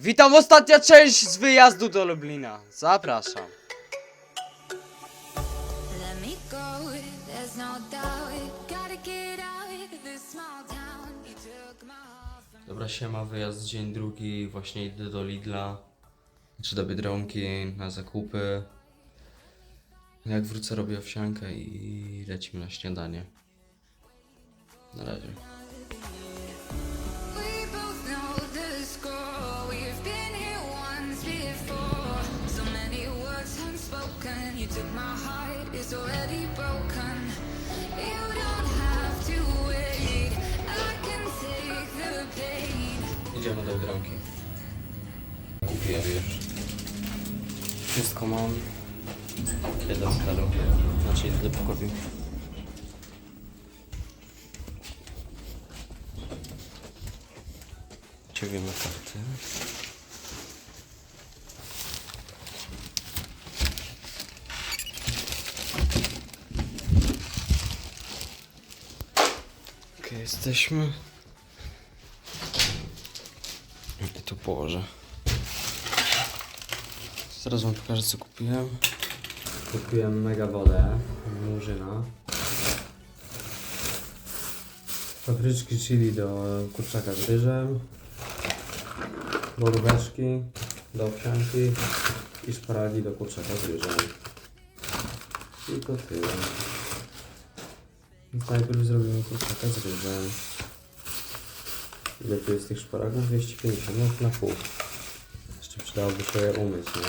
Witam, ostatnia część z wyjazdu do Lublina. Zapraszam. No Dobra, siema, wyjazd dzień drugi, właśnie idę do Lidla, czy do Biedronki na zakupy. Jak wrócę robię owsiankę i lecimy na śniadanie. Na razie. Idziemy do Biedronki. Kupiłem już. Wszystko mam. Do sklepu. Znaczy idę do pokoju. Ciągniemy karty. Jesteśmy. I tu położę. Zaraz wam pokażę co kupiłem. Kupiłem mega wodę, murzyna. Papryczki chili do kurczaka z ryżem. Boróweczki do owsianki i szparagi do kurczaka z ryżem. I to tyle. Więc najpierw zrobimy kurczaka z ryżem. Ile tu jest tych szparagów? 250 no, na pół. Jeszcze przydałoby się je umyć, nie?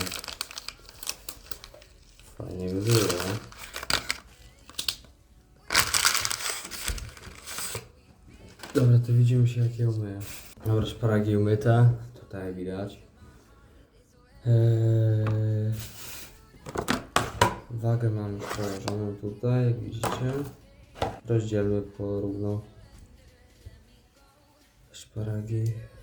Fajnie by było. Dobra, to widzimy się jak je umyję. Dobra, szparagi umyte. Tutaj widać. Eee... Wagę mam położoną tutaj, jak widzicie. Rozdzielmy porówno szparagi. You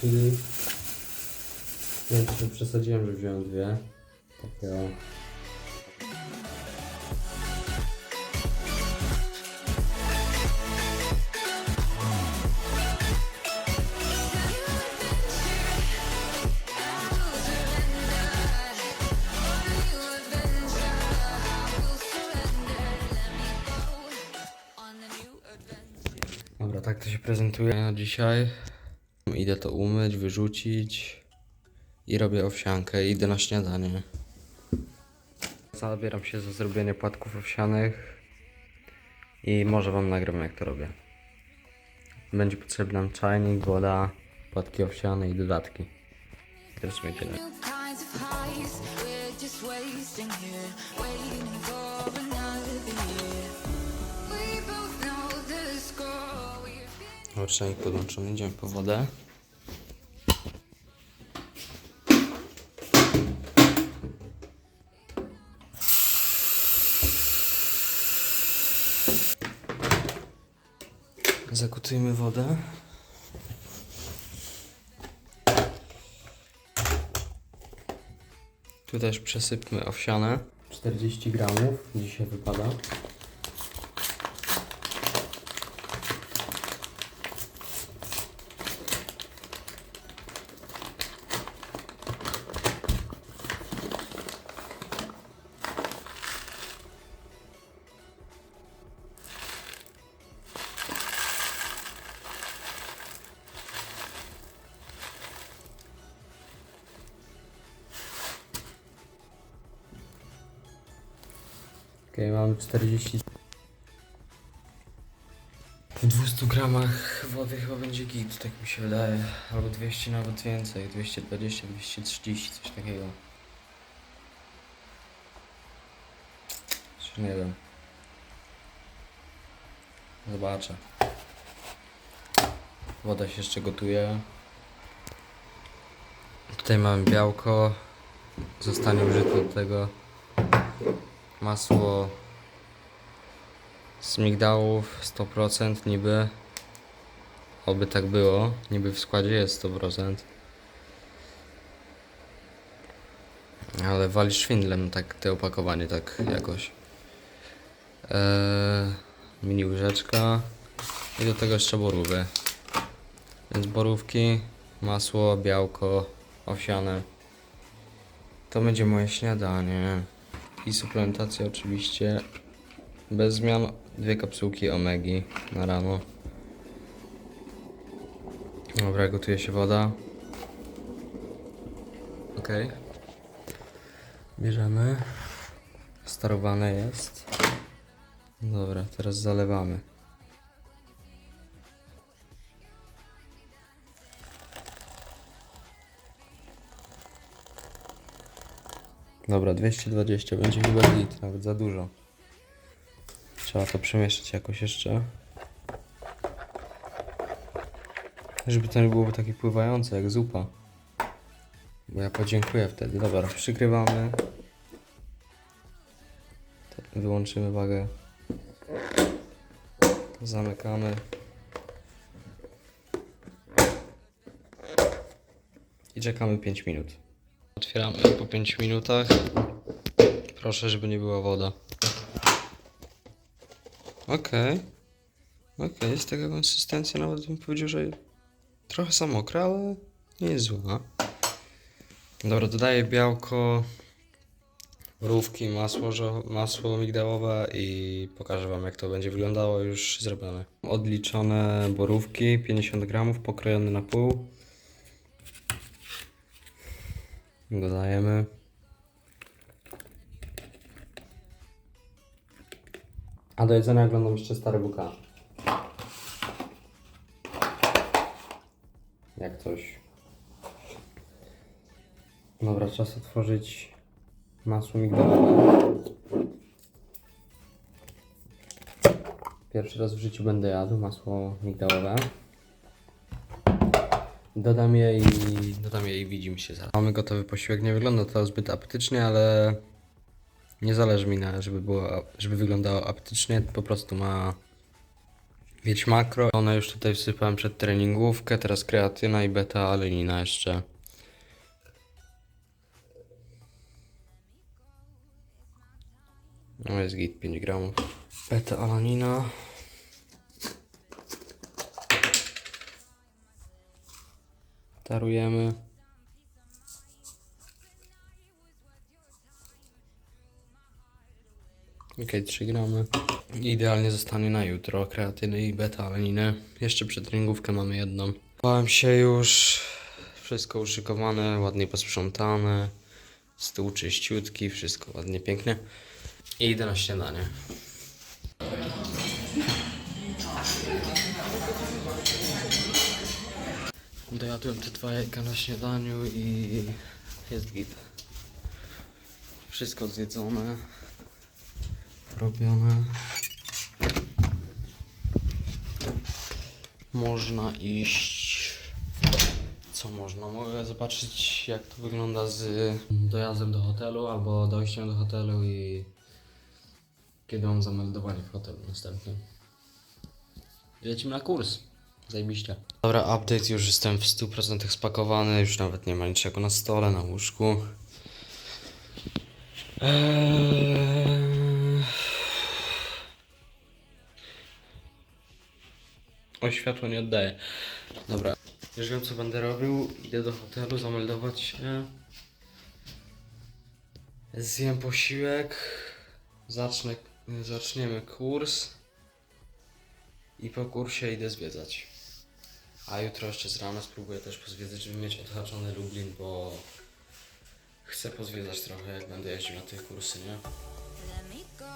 chili. Nie wiem, czy przesadziłem, że wziąłem dwie. Takie. Dobra, tak to się prezentuje na dzisiaj. Idę to umyć, wyrzucić i robię owsiankę. Idę na śniadanie. Zabieram się za zrobienie płatków owsianych i może wam nagram jak to robię. Będzie potrzebny nam czajnik, woda, płatki owsiane i dodatki. Teraz tyle. New kinds of highs. We're Zakutujmy wodę. Tu też przesypmy owsiane. 40 gramów dzisiaj wypada. Okej, mamy 40. W 200 gramach wody chyba będzie git, tak mi się wydaje. Albo 200 nawet więcej, 220, 230, coś takiego. Czy nie wiem. Zobaczę. Woda się jeszcze gotuje. Tutaj mamy białko. Zostanie użyte do tego masło z migdałów 100% niby. Oby tak było. Niby w składzie jest 100%. Ale wali szwindlem tak te opakowanie tak jakoś. Eee, mini łyżeczka i do tego jeszcze borówę. Więc borówki, masło, białko, owsiane. To będzie moje śniadanie. I suplementacja oczywiście bez zmian. Dwie kapsułki omegi na rano. Dobra, gotuje się woda. Ok. Bierzemy. Starowane jest. Dobra, teraz zalewamy. Dobra, 220 będzie chyba git, nawet za dużo. Trzeba to przemieszać jakoś jeszcze. Żeby to nie było takie pływające jak zupa. Bo ja podziękuję wtedy. Dobra, przykrywamy. Wyłączymy wagę. Zamykamy. I czekamy 5 minut. Otwieramy po 5 minutach. Proszę, żeby nie była woda. Okej. Okej, jest taka konsystencja, nawet bym powiedział, że trochę za mokra, ale nie jest zła. Dobra, dodaję białko, mrówki, masło, masło migdałowe i pokażę Wam jak to będzie wyglądało już zrobione. Odliczone borówki, 50 gramów, pokrojone na pół. Dodajemy. A do jedzenia oglądam jeszcze stare buka. Jak coś. Dobra, czas otworzyć masło migdałowe. Pierwszy raz w życiu będę jadł masło migdałowe. Dodam je i dodam je i widzimy się zaraz. Mamy gotowy posiłek. Nie wygląda to zbyt apetycznie, ale nie zależy mi na, żeby było, żeby wyglądało apetycznie. Po prostu ma mieć makro. One już tutaj wsypałem przed treningówkę, teraz kreatyna i beta-alenina jeszcze. No jest git 5 gramów. Beta-alanina. Tarujemy. Okej, 3 gramy. Idealnie zostanie na jutro. Kreatyny i beta-alaniny. Jeszcze przed treningówkę mamy jedną. Bałem się już. Wszystko uszykowane, ładnie posprzątane. Stół czyściutki, wszystko ładnie, pięknie. I idę na śniadanie. Dojadłem te dwa jajka na śniadaniu i jest git. Wszystko zjedzone, robione. Można iść. Co można? Mogę zobaczyć jak to wygląda z dojazdem do hotelu albo dojściem do hotelu i kiedy mam zameldowanie w hotelu następnym. Lecimy na kurs. Zajebiście. Dobra, update, już jestem w 100% spakowany, już nawet nie ma niczego na stole, na łóżku. Eee... O, światło nie oddaje. Dobra, już wiem co będę robił. Idę do hotelu, zameldować się. Zjem posiłek. Zacznę, zaczniemy kurs. I po kursie idę zwiedzać. A jutro jeszcze z rana spróbuję też pozwiedzać, żeby mieć odhaczony Lublin, bo chcę pozwiedzać trochę, jak będę jeździł na tych kursy, nie? Let me go,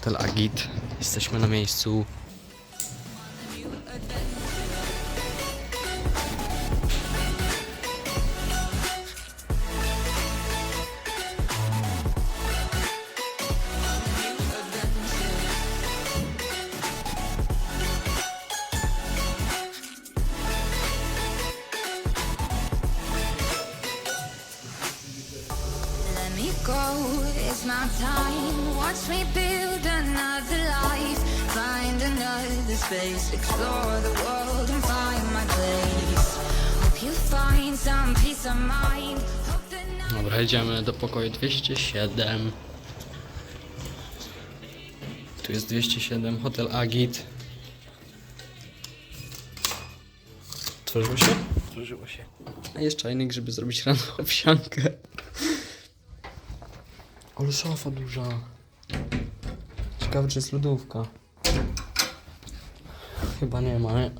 Hotel Agit. Jesteśmy na miejscu. Space, explore the world and find my place. Hope you find some peace of mind. Dobra, idziemy do pokoju 207. Tu jest 207, Hotel Agit. Otworzyło się? Otworzyło się. A jest czajnik, żeby zrobić rano owsiankę. Ale szafa duża. Ciekawe, czy jest lodówka. Chyba nie ma, nie?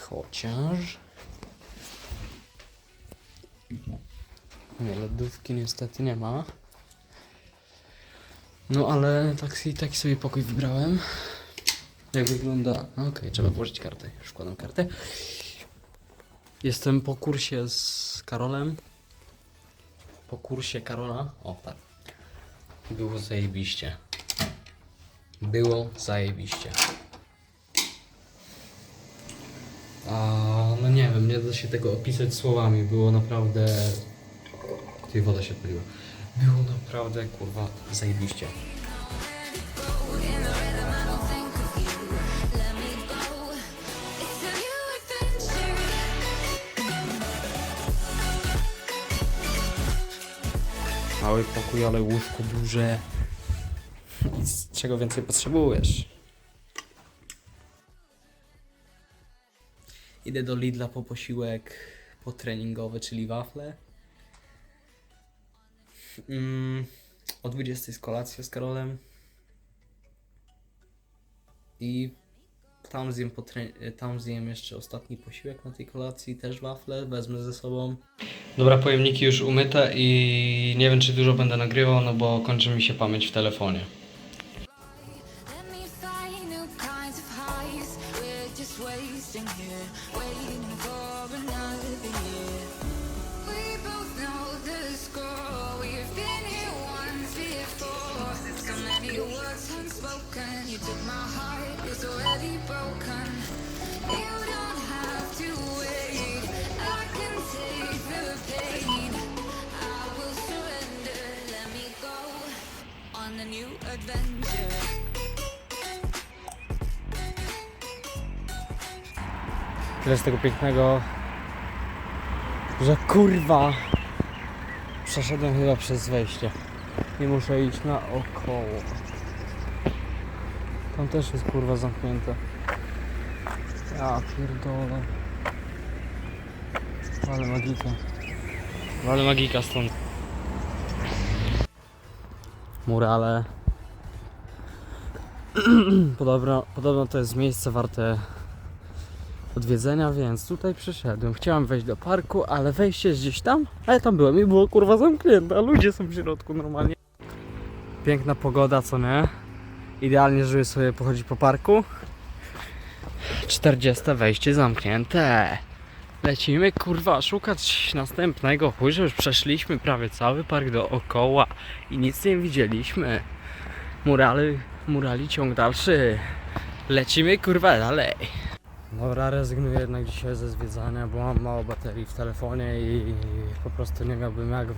Chociaż... Nie, lodówki niestety nie ma. No ale taki, taki sobie pokój wybrałem. Jak wygląda? No, Okej, trzeba włożyć kartę. Już wkładam kartę. Jestem po kursie z Karolem. Po kursie Karola. O tak. Było zajebiście. Było zajebiście. A, no nie wiem, nie da się tego opisać słowami. Było naprawdę Tutaj woda się paliła. Było naprawdę, kurwa, zajebiście. Mały pokój, ale łóżko duże. Nic, czego więcej potrzebujesz? Idę do Lidla po posiłek potreningowy, czyli wafle. Mm, o 20 jest kolacja z Karolem. I tam zjem, tam zjem jeszcze ostatni posiłek na tej kolacji, też wafle, wezmę ze sobą. Dobra, pojemniki już umyte i nie wiem czy dużo będę nagrywał, no bo kończy mi się pamięć w telefonie. Adventure. Tyle z tego pięknego, że kurwa przeszedłem chyba przez wejście. Nie muszę iść naokoło. Tam też jest kurwa zamknięte. Ja pierdolę. Ale magika. Ale magika stąd. Murale. podobno, podobno to jest miejsce warte odwiedzenia, więc tutaj przyszedłem. Chciałem wejść do parku, ale wejście jest gdzieś tam, a ja tam byłem i było kurwa zamknięte, a ludzie są w środku normalnie. Piękna pogoda, co nie? Idealnie, żeby sobie pochodzić po parku. 40 wejście zamknięte. Lecimy kurwa szukać następnego. Chuj, że już przeszliśmy prawie cały park dookoła i nic nie widzieliśmy. Murali, murali ciąg dalszy. Lecimy kurwa dalej. Dobra, rezygnuję jednak dzisiaj ze zwiedzania, bo mam mało baterii w telefonie i po prostu nie miałbym jak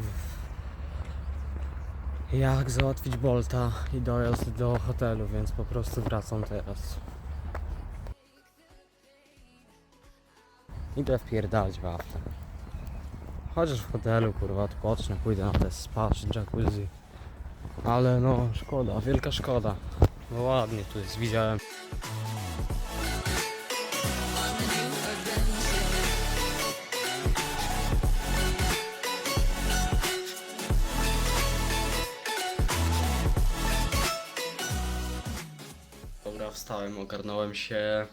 jak załatwić Bolta i dojazd do hotelu, więc po prostu wracam teraz. Idę wpierdalać wafle. Chociaż w hotelu, kurwa, odpocznę, pójdę na te spa czy jacuzzi. Ale no, szkoda, wielka szkoda. No ładnie tu jest, widziałem. Dobra, wstałem, ogarnąłem się.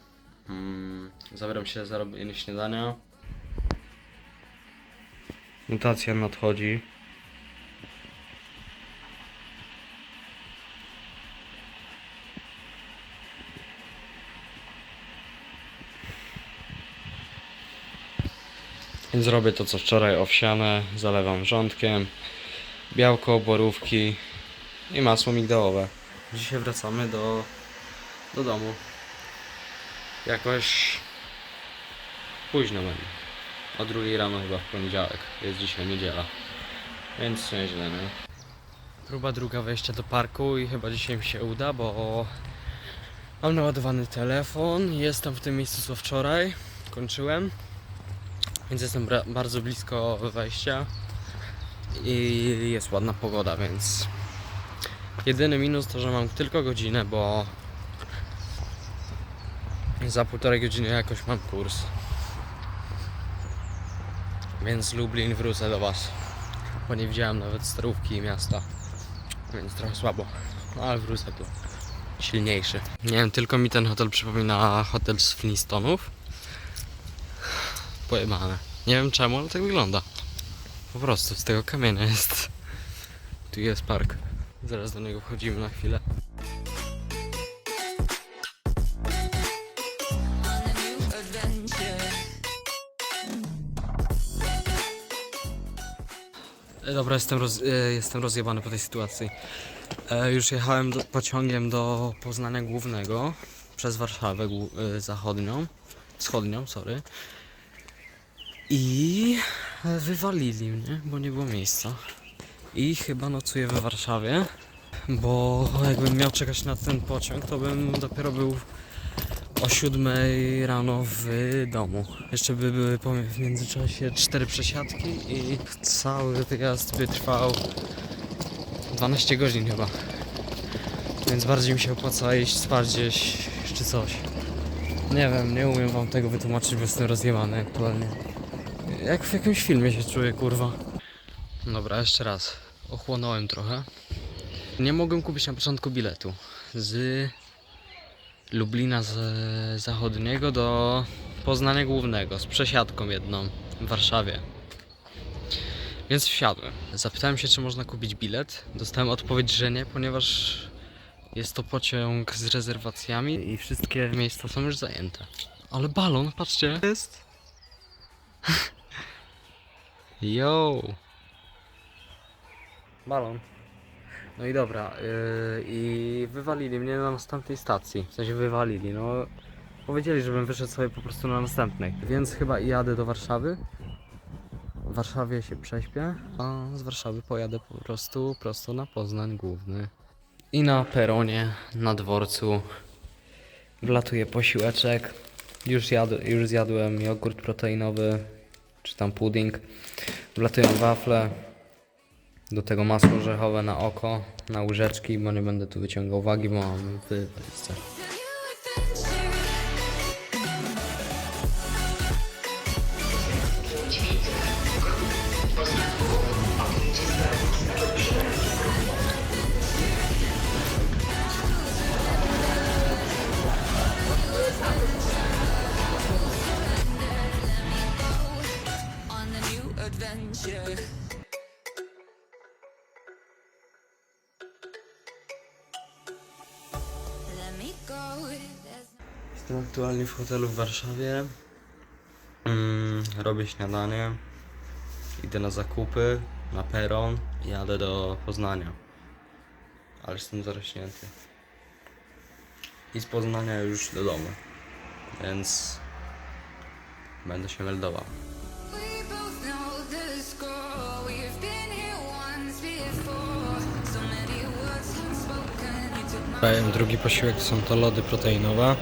Mm, zabieram się za robienie śniadania. Mutacja nadchodzi. Więc robię to co wczoraj, owsiane, zalewam wrzątkiem, białko, borówki i masło migdałowe. Dzisiaj wracamy do, do domu. Jakoś późno będzie. O drugiej rano chyba w poniedziałek. Jest dzisiaj niedziela. Więc nieźle, nie? Próba druga wejścia do parku i chyba dzisiaj mi się uda, bo mam naładowany telefon. Jestem w tym miejscu co wczoraj. Kończyłem. Więc jestem bardzo blisko wejścia. I jest ładna pogoda, więc jedyny minus to, że mam tylko godzinę, bo za półtorej godziny jakoś mam kurs. Więc Lublin wrócę do Was. Bo nie widziałem nawet starówki i miasta. Więc trochę słabo. No ale wrócę tu. Silniejszy. Nie wiem, tylko mi ten hotel przypomina hotel z Flintstonów. Pojebane. Nie wiem czemu, ale tak wygląda. Po prostu z tego kamienia jest. Tu jest park. Zaraz do niego wchodzimy na chwilę. E, Dobra, jestem, roz, e, jestem rozjebany po tej sytuacji. E, już jechałem do, pociągiem do Poznania Głównego przez Warszawę zachodnią, wschodnią, sorry. I wywalili mnie, bo nie było miejsca. I chyba nocuję we Warszawie, bo jakbym miał czekać na ten pociąg, to bym dopiero był o 7 rano w domu. Jeszcze by były w międzyczasie cztery przesiadki i cały wyjazd by trwał 12 godzin chyba. Więc bardziej mi się opłaca iść spać gdzieś czy coś. Nie wiem, nie umiem wam tego wytłumaczyć, bo jestem rozjebany aktualnie. Jak w jakimś filmie się czuję, kurwa. Dobra, jeszcze raz. Ochłonąłem trochę. Nie mogłem kupić na początku biletu. Z Lublina z zachodniego do Poznania Głównego z przesiadką jedną w Warszawie. Więc wsiadłem. Zapytałem się, czy można kupić bilet. Dostałem odpowiedź, że nie, ponieważ jest to pociąg z rezerwacjami i wszystkie miejsca są już zajęte. Ale balon, patrzcie, jest. Yo! Balon. No i dobra, yy, i wywalili mnie na następnej stacji. W sensie wywalili, no. Powiedzieli, żebym wyszedł sobie po prostu na następnej. Więc chyba jadę do Warszawy. W Warszawie się prześpię, a z Warszawy pojadę po prostu prosto na Poznań Główny. I na peronie, na dworcu wlatuje posiłeczek. Już, jad, już zjadłem jogurt proteinowy, czy tam pudding. Wlatują wafle, do tego masło orzechowe na oko, na łyżeczki, bo nie będę tu wyciągał wagi, bo mam w walizce. Aktualnie w hotelu w Warszawie. Mm, robię śniadanie. Idę na zakupy, na peron i jadę do Poznania. Ale jestem zarośnięty. I z Poznania już do domu. Więc będę się meldował. Dajem drugi posiłek, są to lody proteinowe.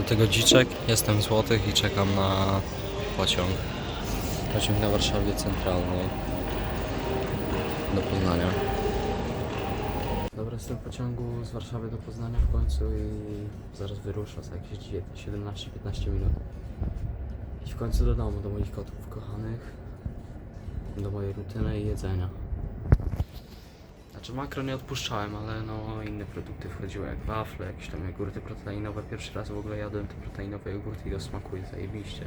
Do tego dziczek. Jestem Złotych i czekam na pociąg. Pociąg na Warszawie Centralnej. Do Poznania. Dobra, jestem w pociągu z Warszawy do Poznania w końcu i zaraz wyrusza za jakieś 17-15 minut. I w końcu do domu, do moich kotów kochanych, do mojej rutyny i jedzenia. Znaczy makro nie odpuszczałem, ale no inne produkty wchodziły jak wafle, jakieś tam jogurty proteinowe. Pierwszy raz w ogóle jadłem te proteinowe jogurty i to smakuje zajebiście.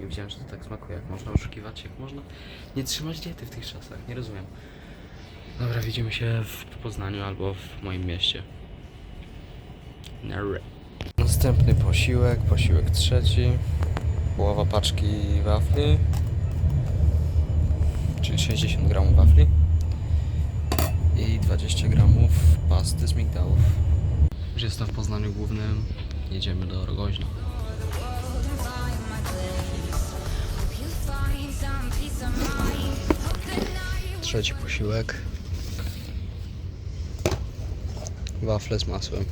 Nie wiedziałem, że to tak smakuje. Jak można oszukiwać, jak można nie trzymać diety w tych czasach, nie rozumiem. Dobra, widzimy się w Poznaniu albo w moim mieście. Narre. Następny posiłek, posiłek trzeci. Połowa paczki wafli. czyli 60 gramów wafli i 20 gramów pasty z migdałów. Już jestem w Poznaniu Głównym, jedziemy do Rogoźna. Trzeci posiłek. Wafle z masłem.